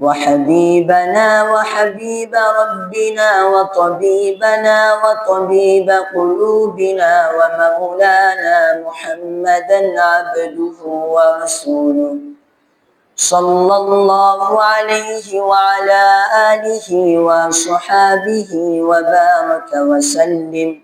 وحبيبنا وحبيب ربنا وطبيبنا وطبيب قلوبنا ومولانا محمدا عبده ورسوله. صلى الله عليه وعلى آله وصحابه وبارك وسلم.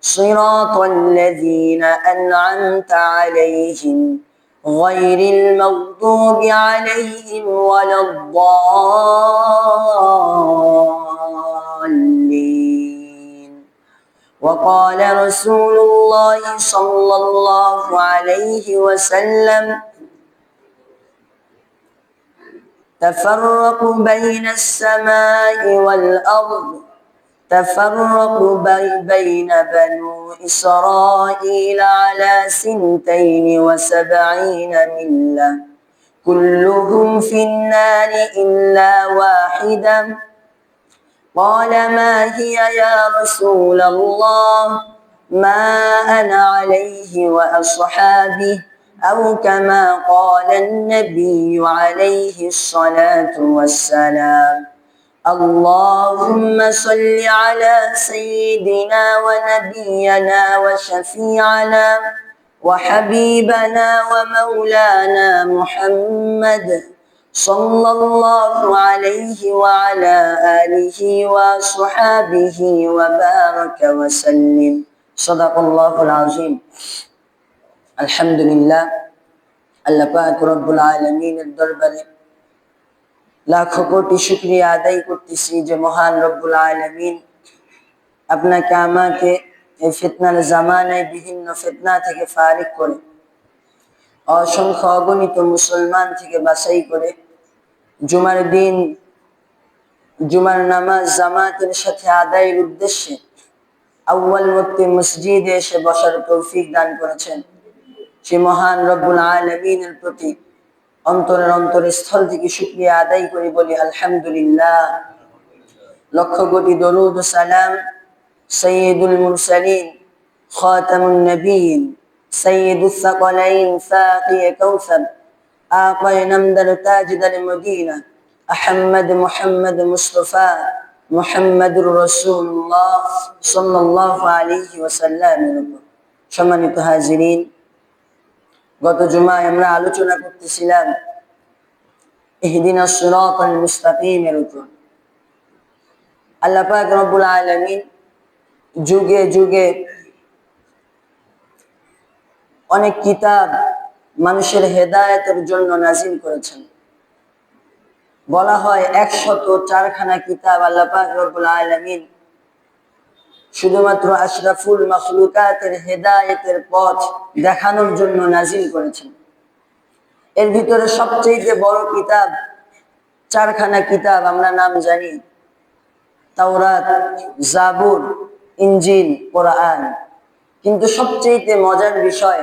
صراط الذين أنعمت عليهم غير المغضوب عليهم ولا الضالين. وقال رسول الله صلى الله عليه وسلم تفرق بين السماء والأرض تفرق بين بنو إسرائيل على سنتين وسبعين ملة. كلهم في النار إلا واحدا قال ما هي يا رسول الله؟ ما أنا عليه وأصحابه؟ أو كما قال النبي عليه الصلاة والسلام. اللهم صل على سيدنا ونبينا وشفيعنا وحبيبنا ومولانا محمد صلى الله عليه وعلى آله وصحابه وبارك وسلم صدق الله العظيم আলহামদুলিল্লাহ আল্লাহ পাক রব্বুল আলমিনের দরবারে লাখো কোটি শুক্রিয়া আদায় করতেছি যে মহান রব্বুল আলমিন আপনাকে, আমাকে এই ফিতনার জামানায় বিভিন্ন ফিতনা থেকে ফারিক করে, অসংখ্য অগণিত মুসলমান থেকে বাছাই করে জুমার দিন, জুমার নামাজ জামাতের সাথে আদায়ের উদ্দেশ্যে আউ্বাল মুক্তি মসজিদে এসে বসার তৌফিক দান করেছেন। সে মহান রব্বুল আলমিনের প্রতি অন্তরের অন্তরের স্থল থেকে শুক্রিয়া আদায় করি বলি আলহামদুলিল্লাহ লক্ষ কোটি দরুদ সালাম সৈয়দুল মুরসালিন খাতামুন নবীন سيد الثقلين فاقي كوثر آقى نمدر تاجد المدينة أحمد محمد مصطفى محمد رسول الله صلى الله عليه وسلم সম্মানিত হাজিরিন গত জুমায় আমরা আলোচনা করতেছিলাম সিরাতাল মুস্তাকিমের উপর। আল্লাহ পাক রব্বুল আলামিন যুগে যুগে অনেক কিতাব মানুষের হেদায়েতের জন্য নাজিল করেছেন। বলা হয় একশত চারখানা কিতাব আল্লাহ পাক রব্বুল আলামিন শুধুমাত্র আশরাফুল মখলুকাতের হেদায়েতের পথ দেখানোর জন্য নাজিল করেছেন। এর ভিতরে সবচেয়ে বড় কিতাব, চারখানা কিতাব আমরা নাম জানি। তাওরাত, জাবুর ইঞ্জিন কোরআন। কিন্তু সবচেয়ে মজার বিষয়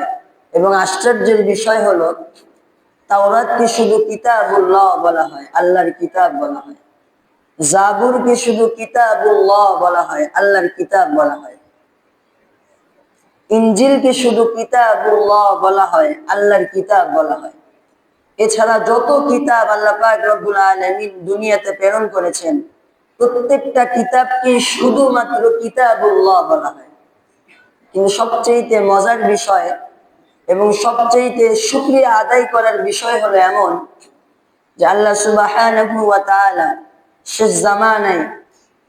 এবং আশ্চর্যের বিষয় হলো, তাওরাতকে শুধু কিতাবুল্লাহ বলা হয়, আল্লাহর কিতাব বলা হয়। জাবুরকে শুধু কিতাবুল্লাহ বলা হয়, আল্লাহর কিতাব বলা হয়। ইঞ্জিল ইঞ্জিলকে শুধু কিতাবুল্লাহ বলা হয়, আল্লাহর কিতাব বলা হয়। এছাড়া যত কিতাব আল্লাহ পাক রব্বুল আলামিন দুনিয়াতে প্রেরণ করেছেন, প্রত্যেকটা কিতাবকে শুধুমাত্র কিতাবুল্লাহ বলা হয়। কিন্তু সবচেয়ে মজার বিষয় এবং সবচেয়ে শুক্রিয়া আদায় করার বিষয় হলো এমন যে আল্লাহ তাআলা শেষ জামানায়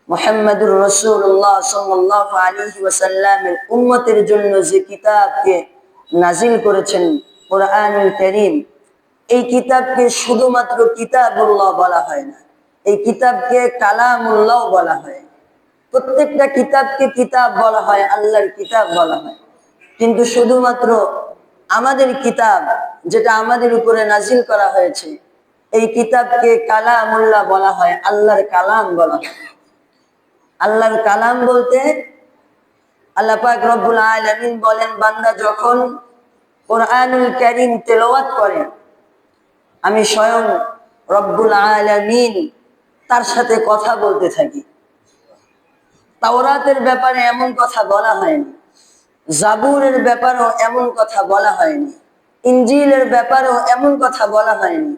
মোহাম্মদুর রসুল্লাহ সাল্লাল্লাহু আলাইহি ওয়াসাল্লামের উম্মতের জন্য যে কিতাবকে নাজিল করেছেন কোরআনুল করিম, এই কিতাবকে শুধুমাত্র কিতাবুল্লাহ বলা হয় না, এই কিতাবকে কালামুল্লাহ বলা হয়। প্রত্যেকটা কিতাবকে কিতাব বলা হয়, আল্লাহর কিতাব বলা হয়। কিন্তু শুধুমাত্র আমাদের কিতাব যেটা আমাদের উপরে নাজিল করা হয়েছে এই কিতাবকে কালামুল্লাহ বলা হয়, আল্লাহর কালাম বলা হয়। আল্লাহর কালাম বলতে আল্লাহ পাক রব্বুল আলামিন বলেন, বান্দা যখন কোরআনুল কারীম তেলাওয়াত করে, আমি স্বয়ং রব্বুল আলামিন তার সাথে কথা বলতে থাকি। তাওরাতের ব্যাপারে এমন কথা বলা হয়নি, জাবুরের ব্যাপারেও এমন কথা বলা হয়নি ইঞ্জিলের ব্যাপারেও এমন কথা বলা হয়নি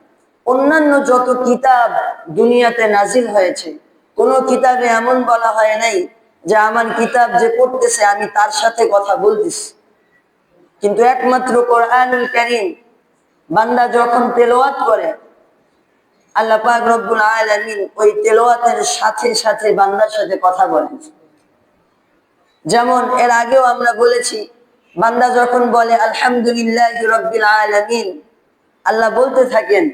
অন্যান্য যত কিতাব দুনিয়াতে নাজিল হয়েছে, কোনো কিতাবে এমন বলা হয় নাই যে আমার কিতাব যে পড়তেছে আমি তার সাথে কথা বলতেছি। কিন্তু একমাত্র কোরআনুল করিম বান্দা যখন তেলোয়াত করে, আল্লাহ পাক রব্বুল আলামিন ওই তেলোয়াতের সাথে সাথে বান্দার সাথে কথা বলেন। যেমন এর আগেও আমরা বলেছি, বান্দা যখন বলে আলহামদুলিল্লাহ রব্বিল আলামিন, আল্লাহ বলতে থাকেন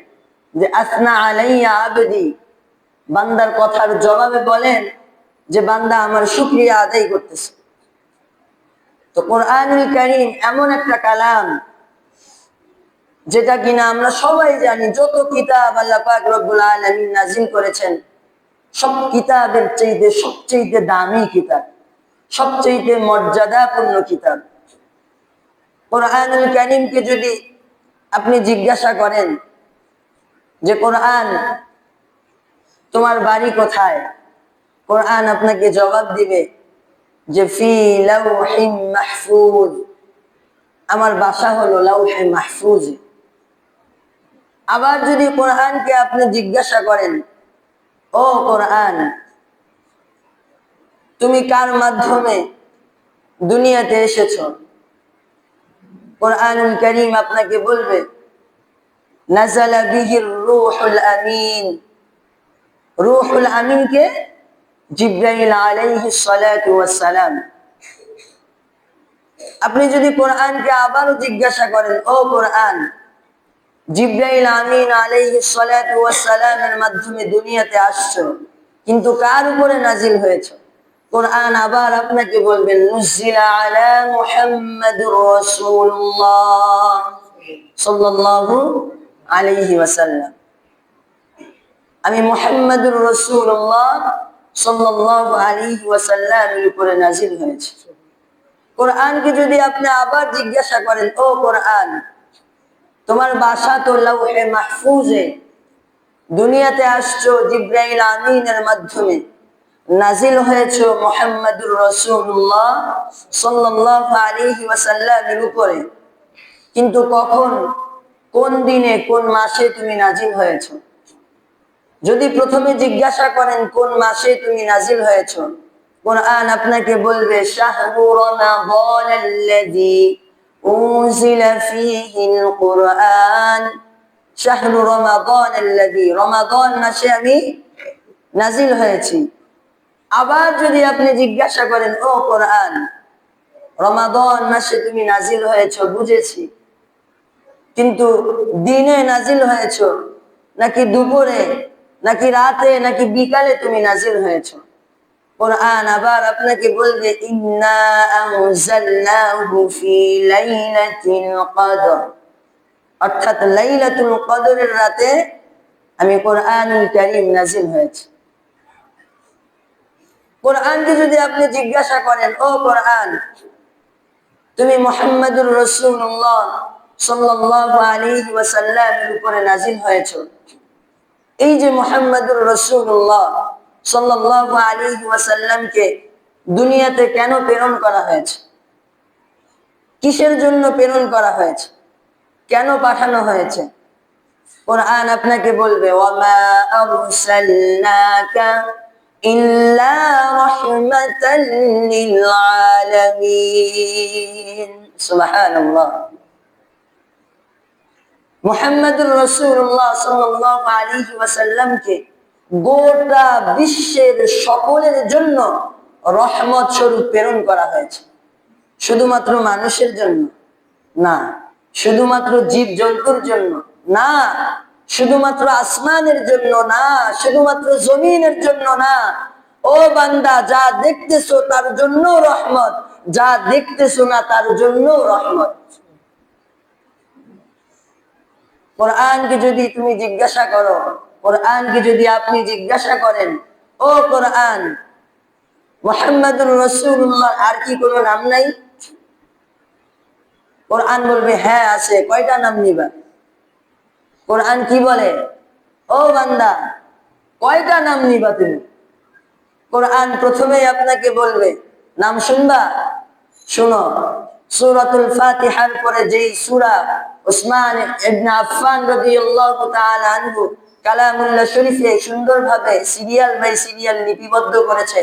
যে, আসনা আলাইয়া আবেদি। বান্দার কথার জবাবে বলেন যে, বান্দা আমার শুক্রিয়া আদায় করতেছে। তো কোরআনুল করিম এমন একটা কালাম যেটা কিনা আমরা সবাই জানি, যত কিতাব আল্লাহ পাক রব্বুল আলামিন নাজিল করেছেন, সব কিতাবের চাইতে সবচেয়ে দামি কিতাব সবচেয়ে মর্যাদাপূর্ণ কিতাব। কোরআনুল করিমকে যদি আপনি জিজ্ঞাসা করেন যে কোরআন তোমার বাড়ি কোথায়? কোরআন আপনাকে জবাব দিবে যে ফি লাউহিম মাহফুজ। আমার বাসা হলো লাউহে মাহফুজ। আবার যদি কোরআনকে আপনি জিজ্ঞাসা করেন, ও কোরআন, তুমি কার মাধ্যমে দুনিয়াতে এসেছ? কোরআন করিম আপনাকে বলবে আপনি যদি কোরআনকে আবারও জিজ্ঞাসা করেন, ও কোরআন, জিব্রাইল আমিন আলাইহিস সালাতু ওয়াস সালামের মাধ্যমে দুনিয়াতে আসছো, কিন্তু কার উপরে নাজিল হয়েছে? কোরআন আবার আপনাকে বলবেন নুজিলা আলা মুহাম্মাদুর রাসূলুল্লাহ সাল্লাল্লাহু আলাইহি ওয়াসাল্লাম। আমি মোহাম্মদুর রসুল্লাহ সাল্লাল্লাহু আলাইহি ওয়াসাল্লামের উপরে নাজিল হয়েছে। কোরআনকে যদি আপনি আবার জিজ্ঞাসা করেন, ও কোরআন, তোমার বাসা তো লাউহে মাহফুজে, দুনিয়াতে আসছো জিব্রাইল আমিনের মাধ্যমে নাজিল হয়েছে মোহাম্মদুর রসুল্লাহ সাল্লাল্লাহু আলাইহি ওয়াসাল্লামের উপরে, কিন্তু কখন কোন দিনে, কোন মাসে তুমি নাজিল হয়েছ? যদি প্রথমে জিজ্ঞাসা করেন, কোন মাসে তুমি নাজিল হয়েছ? কোরআন আপনাকে বলবে মাসে আমি নাজিল হয়েছি। আবার যদি আপনি জিজ্ঞাসা করেন, ও কোরআন, রমাদান মাসে তুমি নাজিল হয়েছ, বুঝেছি। কিন্তু দিনে নাজিল হয়েছ? নাকি দুপুরে? নাকি রাতে? নাকি বিকালে তুমি নাজিল হয়েছ? কোরআন আবার আপনাকে বলবে অর্থাৎ লাইলাতুল কদরের রাতে আমি কোরআনুল কারীম নাজিল হয়েছে। কোরআনকে যদি আপনি জিজ্ঞাসা করেন, ও কোরআন, তুমি মোহাম্মদুর রসুল্লাহ এই যে দুনিয়াতে কেন প্রেরণ করা হয়েছে? কিসের জন্য প্রেরণ করা হয়েছে? কেন পাঠানো হয়েছে? কোরআন আপনাকে বলবে, ওয়ামা ইল্লা সুবহানাল্লাহ। মুহাম্মদুর রাসূলুল্লাহ সাল্লাল্লাহু আলাইহি ওয়াসাল্লামকে গোটা বিশ্বের সকলের জন্য রহমত স্বরূপ প্রেরণ করা হয়েছে। শুধুমাত্র মানুষের জন্য না, শুধুমাত্র জীব জন্তুর জন্য না, শুধুমাত্র আসমানের জন্য না, শুধুমাত্র জমিনের জন্য না। ও বান্দা, যা দেখতেছো তার জন্য রহমত, যা দেখতেছো না তার জন্য রহমত। কোরআনকে যদি তুমি জিজ্ঞাসা করো, কোরআনকে যদি আপনি জিজ্ঞাসা করেন, ও কোরআন, মোহাম্মদুর রসুল্লাহ আর কি কোনো নাম নাই? কোরআন বলবে হ্যাঁ আছে। কয়টা নাম নিবা? কোরআন কি বলে? ও বান্দা, কয়টা নাম নিবা তুমি? কোরআন প্রথমেই আপনাকে বলবে, নাম শুনবা? শুনো, সুরাতুল ফাতিহার পরে যেই সূরা উসমান ইবনে আফফান রাদিয়াল্লাহু তাআলা আনহু কালামুল্লাহ শরীফে সুন্দরভাবে সিরিয়াল বাই সিরিয়াল লিপিবদ্ধ করেছে।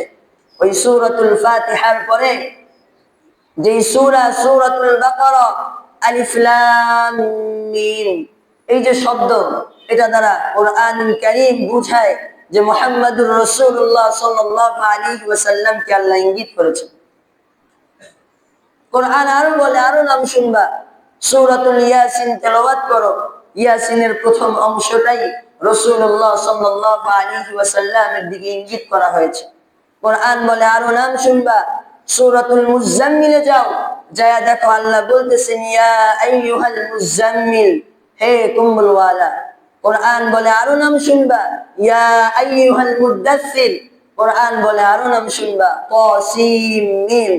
ওই সূরাতুল ফাতিহার পরে যেই সূরা, সূরাতুল বাকারা, আলিফ লাম মিম, এই যে শব্দ, এটা দ্বারা কোরআনুল কারীম বুঝায় যে মুহাম্মদুর রাসূলুল্লাহ সাল্লাল্লাহু আলাইহি ওয়াসাল্লামকে আল্লাহ ইঙ্গিত করেছেন কোরআন আরও বলে, আরও নাম শুনবা। সূরাতুল ইয়াসিন তেলাওয়াত করো। ইয়াসিনের প্রথম অংশটাই রাসূলুল্লাহ সাল্লাল্লাহু আলাইহি ওয়াসাল্লামের দিকে ইঙ্গিত করা হয়েছে। কোরআন বলে, আরও নাম শুনবা, সূরাতুল মুজাম্মিলে যাও, যায়া দেখো আল্লাহ বলতেছেন, ইয়া আইয়ুহাল মুজাম্মিল, হে কুম্বলওয়ালা কোরআন বলে, আরও নাম শুনবা, ইয়া আইয়ুহাল মুদাসসির। কোরআন বলে, আরও নাম শুনবা তাসিম মিম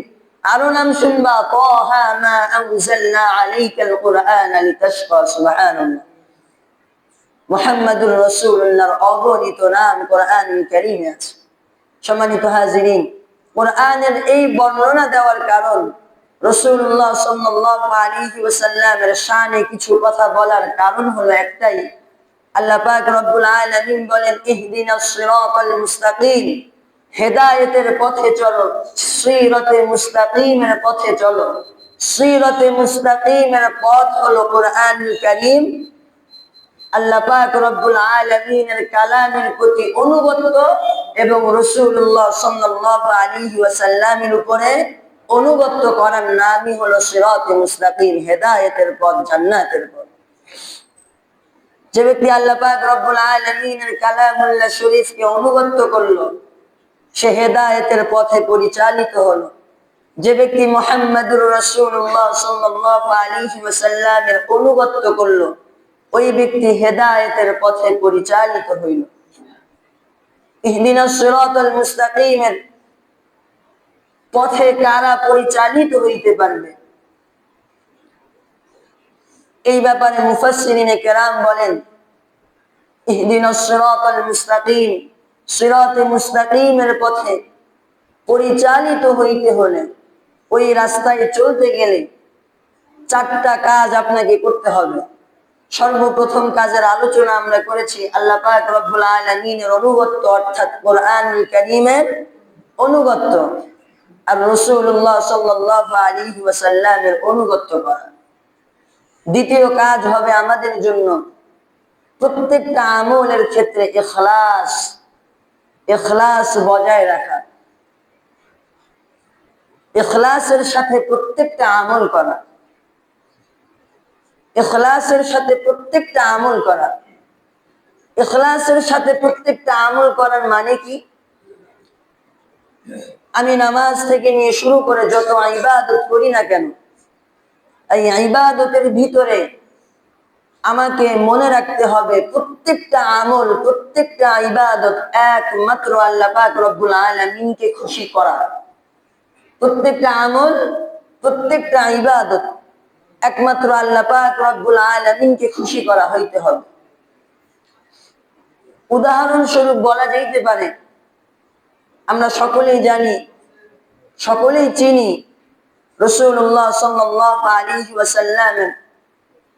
আরও নাম শুনবা, তাহা মা আনজালনা আলাইকাল কুরআনা লিতাশকা, সুবহানাল্লাহ। মুহাম্মাদুর রাসূলুল্লাহর অগণিত নাম কোরআনুল কারীমে আছে। সম্মানিত হাজিরিন, কোরআনের এই বর্ণনা দেওয়ার কারণ রসুল্লাহ সাল্লাল্লাহু আলাইহি ওয়াসাল্লামের শানে কিছু কথা বলার কারণ হলো একটাই। আল্লাহ পাক রব্বুল আলামিন বলেন, ইহদিনাস সিরাতাল মুস্তাকিম। হেদায়েতের পথে চলো, সিরাতে মুস্তাকিমের পথে চলো। সিরাতে মুস্তাকিমের পথ হলো কোরআনুল কারীম। আল্লাহ রব্বুল আলামিনের কালামের প্রতি অনুগত এবং ওয়াসাল্লামের উপরে অনুগত করার নামই হলো হেদায়েতের পথ পথ। যে ব্যক্তি আল্লাহ পাক রব্বুল আলামিনের শরীফকে অনুগত করল সে হেদায়েতের পথে পরিচালিত হলো। যে ব্যক্তি মুহাম্মদুর রাসূলুল্লাহ সাল্লাল্লাহু আলাইহি ওয়াসাল্লামের অনুগত করল, ওই ব্যক্তি হেদায়েতের পথে পরিচালিত হইল। মুস্তাকিমের পথে কারা পরিচালিত হইতে পারবে? এই ব্যাপারে মুফাসসিরিনে কেরাম বলেন সিরাতাল মুস্তাকিম সিরাতে মুস্তাকিমের পথে পরিচালিত হইতে হলে ওই রাস্তায় চলতে গেলে চারটা কাজ আপনাকে করতে হবে। সর্বপ্রথম কাজের আলোচনা আমরা করেছি আল্লাহ পাক রব্বুল আলামিনের অনুগত্য, অর্থাৎ কোরআনুল কারীমের অনুগত্য আর রাসূলুল্লাহ সাল্লাল্লাহু আলাইহি ওয়াসাল্লামের অনুগত্য করা। দ্বিতীয় কাজ হবে আমাদের জন্য প্রত্যেকটা আমলের ক্ষেত্রে ইখলাস ইখলাস বজায় রাখা। ইখলাসের সাথে প্রত্যেকটা আমল করা। ইখলাসের সাথে প্রত্যেকটা আমল করা। এখলাসের সাথে প্রত্যেকটা আমল করার মানে কি? আমি নামাজ থেকে নিয়ে শুরু করে যত ইবাদত করি না কেন, এই ইবাদতের ভিতরে আমাকে মনে রাখতে হবে, প্রত্যেকটা আমল, প্রত্যেকটা ইবাদত একমাত্র আল্লাহ পাক রব্বুল আলামিনকে খুশি করা। প্রত্যেকটা আমল, প্রত্যেকটা ইবাদত একমাত্র আল্লাহ পাক রব্বুল আলামিনকে খুশি করা হইতে হবে। উদাহরণস্বরূপ বলা যাইতে পারে, আমরা সকলেই জানি, সকলেই চিনি রসুল্লাহ সাল্লাহ আলী ওয়াসাল্লামের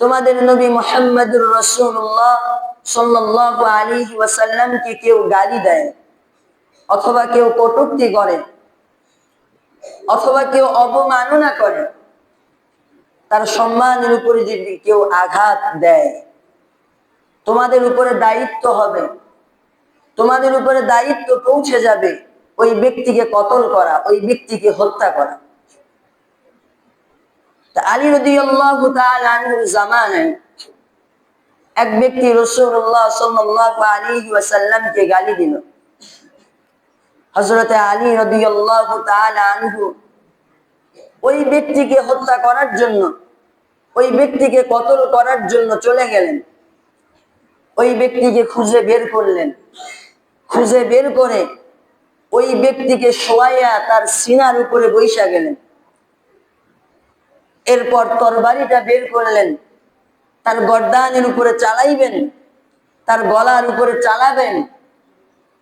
তোমাদের নবী মোহাম্মদুর রসুল্লাহ সাল্লাল্লাহু আলাইহি ওয়াসাল্লামকে কেউ গালি দেয় অথবা কেউ কটূক্তি করে অথবা কেউ অবমাননা করে তার সম্মানের উপরে যদি কেউ আঘাত দেয়, তোমাদের উপরে দায়িত্ব হবে, তোমাদের উপরে দায়িত্ব পৌঁছে যাবে ওই ব্যক্তিকে কতল করা, ওই ব্যক্তিকে হত্যা করা। এক ব্যক্তি গালি দিল। হজরতে আলী ওই ব্যক্তিকে হত্যা করার জন্য, ওই ব্যক্তিকে কতল করার জন্য চলে গেলেন। ওই ব্যক্তিকে খুঁজে বের করলেন। খুঁজে বের করে ওই ব্যক্তিকে শোয়াইয়া তার সিনার উপরে বৈশা গেলেন। এরপর তরবারিটা বের করলেন। তার গরদানের উপরে চালাইবেন, তার গলার উপরে চালাবেন।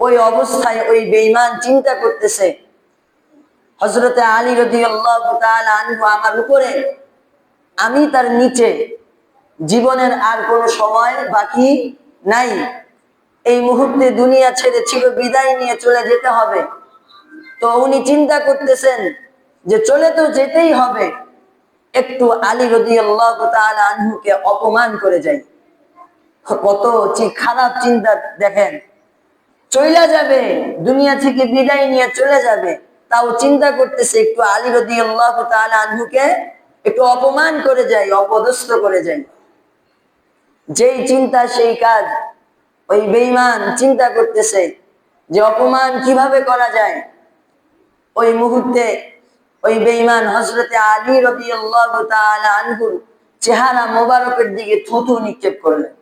ওই অবস্থায় ওই বেইমান চিন্তা করতেছে। হজরতে আলী রদি আনহু আমার উপরে, আমি তার নিচে, জীবনের আর কোনো সময় বাকি নাই। এই মুহূর্তে দুনিয়া ছেড়ে ছিল, বিদায় নিয়ে চলে যেতে হবে। তো উনি চিন্তা করতেছেন যে চলে তো যেতেই হবে। একটু আলী রদি আনহুকে অপমান করে যাই। কত খারাপ চিন্তা দেখেন। চলে যাবে, দুনিয়া থেকে বিদায় নিয়ে চলে যাবে, তাও চিন্তা করতেছে একটু আলী রদি আল্লাহ আনহুকে একটু অপমান করে যাই, অপদস্থ করে যাই। যেই চিন্তা, সেই কাজ, ওই বেইমান চিন্তা করতেছে যে অপমান কীভাবে করা যায়? ওই মুহূর্তে ওই বেইমান হজরতে আলী রবি আনহুর চেহারা মোবারকের দিকে থুতু নিক্ষেপ করলেন।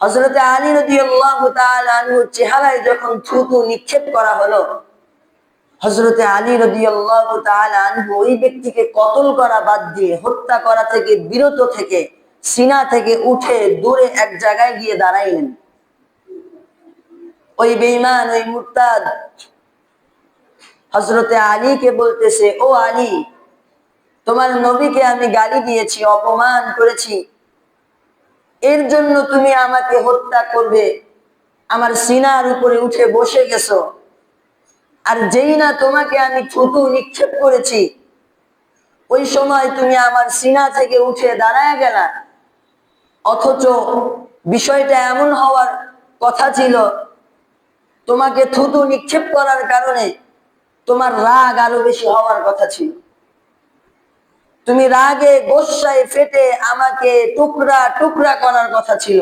হজরতে আলী রবি আনহুর চেহারায় যখন থুতু নিক্ষেপ করা হলো হজরতে আলী রবি আনহু ওই ব্যক্তিকে কতল করা বাদ দিয়ে হত্যা করা থেকে, বিরত থেকে, সিনা থেকে উঠে দূরে এক জায়গায় গিয়ে দাঁড়াইলেন। ওই বেইমান ওই মুরতাদ হজরতে আলীকে বলতেছে, ও আলী, তোমার নবীকে আমি গালি দিয়েছি, অপমান করেছি। এর জন্য তুমি আমাকে হত্যা করবে। আমার সিনার উপরে উঠে বসে গেছো। আর যেই না তোমাকে আমি থুতু নিক্ষেপ করেছি, ওই সময় তুমি আমার সিনা থেকে উঠে দাঁড়ায় গেলা। অথচ বিষয়টা এমন হওয়ার কথা ছিল, তোমাকে থুতু নিক্ষেপ করার কারণে তোমার রাগ আরও বেশি হওয়ার কথা ছিল। তুমি রাগে গোসায় ফেটে আমাকে টুকরা টুকরা করার কথা ছিল।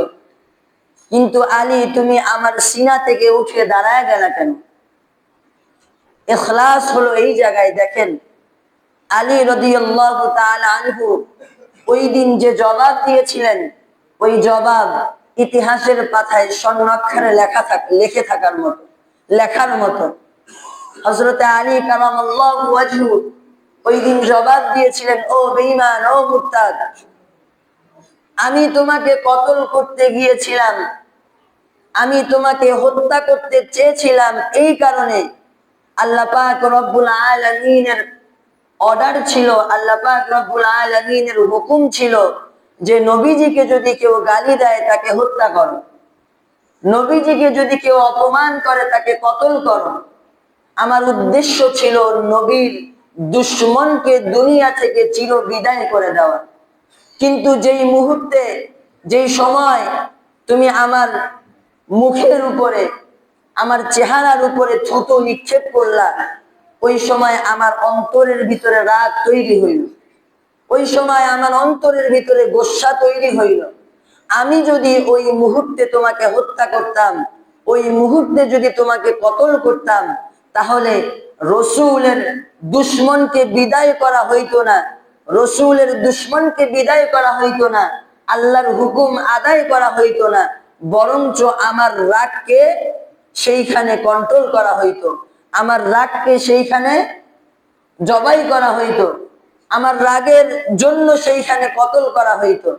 কিন্তু আলী, তুমি আমার সিনা থেকে উঠে দাঁড়ায় গেলা কেন? এখলাস হলো এই জায়গায়, দেখেন। আলী রদিয়াল্লাহ আনহু ওই দিন যে জবাব দিয়েছিলেন, ওই জবাব ইতিহাসের পাতায় স্বর্ণাক্ষরে লেখা থাক, লেখে থাকার মতো, লেখার মতো। হজরতে আলী কালাম ওই দিন জবাব দিয়েছিলেন, ও বেইমান ও মুক্তাদ আমি তোমাকে কতল করতে গিয়েছিলাম, আমি তোমাকে হত্যা করতে চেয়েছিলাম এই কারণে। আল্লাহ অর্ডার ছিল হুকুম ছিল যে নবীজিকে যদি কেউ গালি দেয়, তাকে হত্যা করো। নবীজিকে যদি কেউ অপমান করে, তাকে কতল করো। আমার উদ্দেশ্য ছিল নবীর দুশ্মনকে দুনিয়া থেকে চির বিদায় করে দেওয়া। কিন্তু যেই মুহূর্তে, যেই সময় তুমি আমার মুখের উপরে, আমার চেহারার উপরে থুতু নিক্ষেপ করলা, ওই সময় আমার অন্তরের ভিতরে রাগ তৈরি হইল। ওই সময় আমার অন্তরের ভিতরে গোসা তৈরি হইল। আমি যদি ওই মুহূর্তে তোমাকে হত্যা করতাম, ওই মুহূর্তে যদি তোমাকে কতল করতাম তাহলে রসুলের দুশ্মনকে বিদায় করা হইতো না। রসুলের দুশ্মনকে বিদায় করা হইতো না। আল্লাহর হুকুম আদায় করা হইতো না। বরঞ্চ আমার রাগকে সেইখানে কন্ট্রোল করা হইতো। আমার রাগকে সেইখানে জবাই করা হইতো। আমার রাগের জন্য সেইখানে কতল করা হইতো।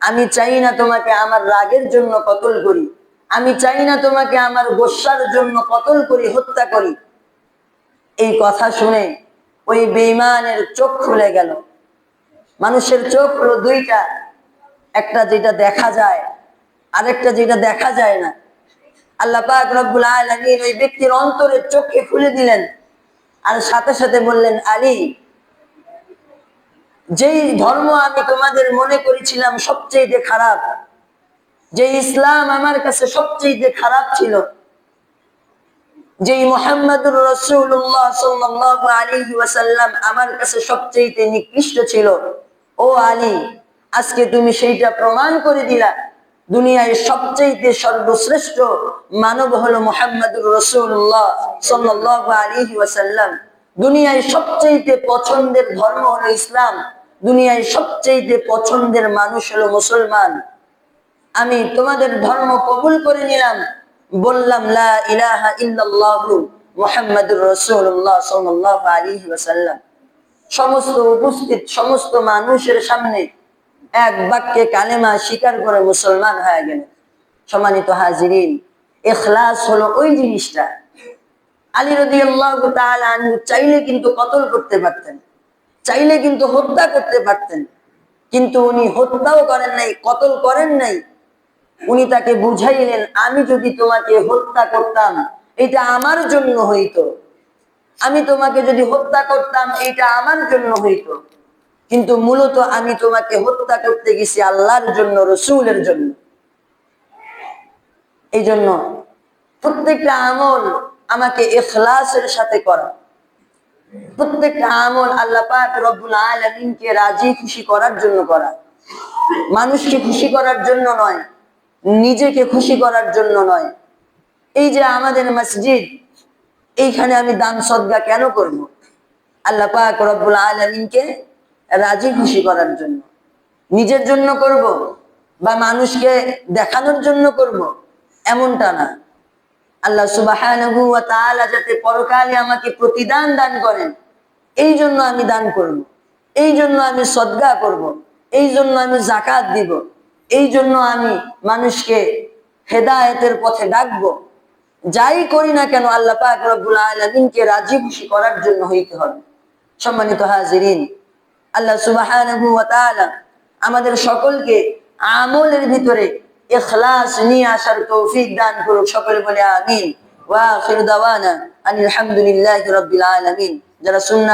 আমি চাই না তোমাকে আমার রাগের জন্য কতল করি। আমি চাই না তোমাকে আমার গোসার জন্য কতল করি, হত্যা করি। এই কথা শুনে ওই বেইমানের চোখ খুলে গেল। মানুষের চোখ হলো দুইটা, একটা যেটা দেখা যায়, আরেকটা যেটা দেখা যায় না। আল্লাহ পাক রব্বুল আলামিন ওই ব্যক্তির অন্তরের চোখকে খুলে দিলেন আর সাথে সাথে বললেন, আলী, যেই ধর্ম আমি তোমাদের মনে করেছিলাম সবচেয়ে খারাপ যে ইসলাম আমার কাছে সবচেয়ে খারাপ ছিল যেই মোহাম্মদুর রসুল্লাহ সাল্লাল্লাহু আলাইহি ওয়াসাল্লাম আমার কাছে সবচেয়ে নিকৃষ্ট ছিল। ও আলী, আজকে তুমি সেইটা প্রমাণ করে দিলা। দুনিয়ায় সবচেয়ে সর্বশ্রেষ্ঠ মানব হলো মোহাম্মদুর রসুল্লাহ সাল্লাল্লাহু আলাইহি ওয়াসাল্লাম। দুনিয়ায় সবচেয়ে পছন্দের ধর্ম হলো ইসলাম। দুনিয়ায় সবচেয়ে পছন্দের মানুষ হলো মুসলমান। আমি তোমাদের ধর্ম কবুল করে নিলাম। বললাম, লা ইলাহা মুহাম্মাদুর রাসূলুল্লাহ সাল্লাল্লাহু আলাইহি ওয়াসাল্লাম। সমস্ত উপস্থিত, সমস্ত মানুষের সামনে এক বাক্যে কালেমা স্বীকার করে মুসলমান হয়ে গেলেন সম্মানিত হাজিরিন, ইখলাস হলো ওই জিনিসটা। আলী তাআলা আনহু চাইলে কিন্তু কতল করতে পারতেন, চাইলে কিন্তু হত্যা করতে পারতেন, কিন্তু উনি হত্যাও করেন নাই, কতল করেন নাই। উনি তাকে বুঝাইলেন, আমি যদি তোমাকে হত্যা করতাম, এটা আমার জন্য হইতো। আমি তোমাকে যদি হত্যা করতাম, এটা আমার জন্য হইতো। কিন্তু মূলত আমি তোমাকে হত্যা করতে গেছি আল্লাহর জন্য, রসুলের জন্য। এই জন্য প্রত্যেকটা আমল আমাকে এখলাসের সাথে করা। প্রত্যেকটা আমল আল্লাহ পাক রব্বুল আলামিনকে রাজি খুশি করার জন্য করা। মানুষকে খুশি করার জন্য নয় নিজেকে খুশি করার জন্য নয়। এই যে আমাদের মসজিদ, এইখানে আমি দান সদ্গা কেন করব? আল্লাহ পাক রব্বুল আলামিনকে রাজি খুশি করার জন্য। নিজের জন্য করব বা মানুষকে দেখানোর জন্য করব, এমনটা না। আল্লাহ তাআলা যাতে পরকালে আমাকে প্রতিদান দান করেন, এই জন্য আমি দান করব, এই জন্য আমি সদ্গা করব, এই জন্য আমি জাকাত দিব। এই জন্য আমি মানুষকে হেদায়েতের পথে ডাকবো। যাই করি না কেন আল্লাহ পাক রব্বুল আলামিনকে রাজি খুশি করার জন্য হইতে হবে। সম্মানিত হাজিরিন, আল্লাহ তাআলা আমাদের সকলকে আমলের ভিতরে ইখলাস নিয়ে আসার তৌফিক দান করুক, সকলে বলে আমিন। ওয়া আখিরু দাওয়ানা আনিল হামদুলিল্লাহি রাব্বিল আলামিন। যারা সুন্নাহ